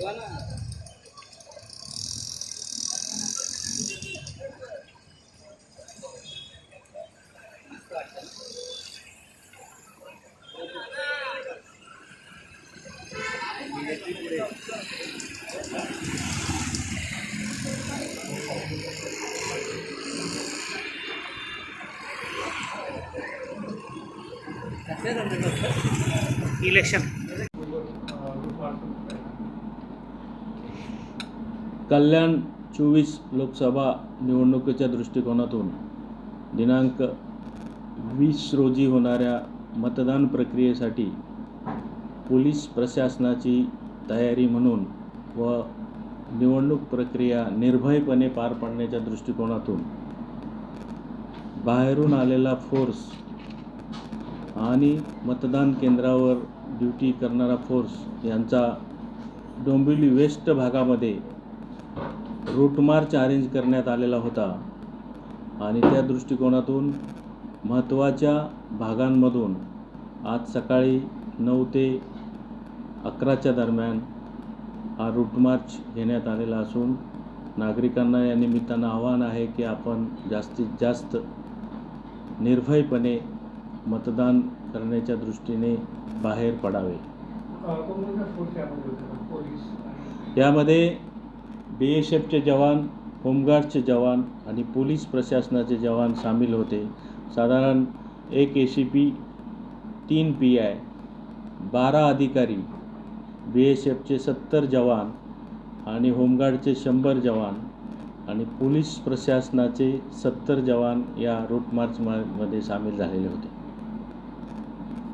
Wala. Election. कल्याण चोवीस लोकसभा निवडणुकीच्या दृष्टिकोनातून दिनांक वीस रोजी होणाऱ्या मतदान प्रक्रियेसाठी पोलीस प्रशासनाची तयारी म्हणून व निवडणूक प्रक्रिया निर्भयपणे पार पाडण्याच्या दृष्टिकोनातून बाहेरून आलेला फोर्स आणि मतदान केंद्रावर ड्युटी करणारा फोर्स यांचा डोंबिवली वेस्ट भागामध्ये रूट मार्च अरेंज करण्यात आलेला होता. आणि त्या दृष्टिकोनातून महत्त्वाच्या भागांमधून आज सकाळी नऊ ते अकराच्या दरम्यान हा रूट मार्च घेण्यात आलेला असून नागरिकांना या निमित्तानं आव्हान आहे की आपण जास्तीत जास्त निर्भयपणे मतदान करण्याच्या दृष्टीने बाहेर पडावे. यामध्ये बी एस एफचे जवान होमगार्डचे जवान आणि पोलीस प्रशासनाचे जवान सामील होते. साधारण एक ए सी पी तीन पी आय बारा अधिकारी बी एस एफचे सत्तर जवान आणि होमगार्डचे शंभर जवान आणि पोलीस प्रशासनाचे सत्तर जवान या रूट मार्चमध्ये सामील झालेले होते.